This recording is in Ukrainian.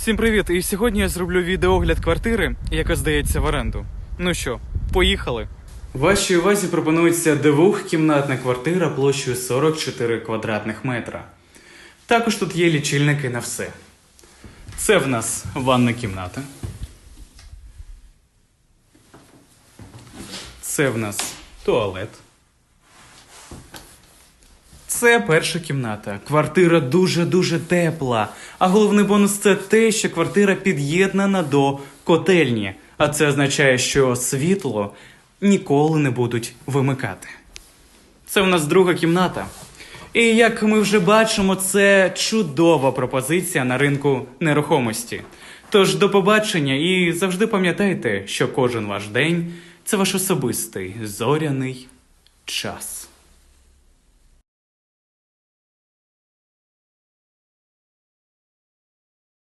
Всім привіт! І сьогодні я зроблю відеогляд квартири, яка здається в оренду. Ну що, поїхали. Вашій увазі пропонується двохкімнатна квартира площею 44 квадратних метра. Також тут є лічильники на все. Це в нас ванна кімната. Це в нас туалет. Це перша кімната. Квартира дуже-дуже тепла. А головний бонус це те, що квартира під'єднана до котельні. А це означає, що світло ніколи не будуть вимикати. Це у нас друга кімната. І як ми вже бачимо, це чудова пропозиція на ринку нерухомості. Тож до побачення і завжди пам'ятайте, що кожен ваш день це ваш особистий зоряний час.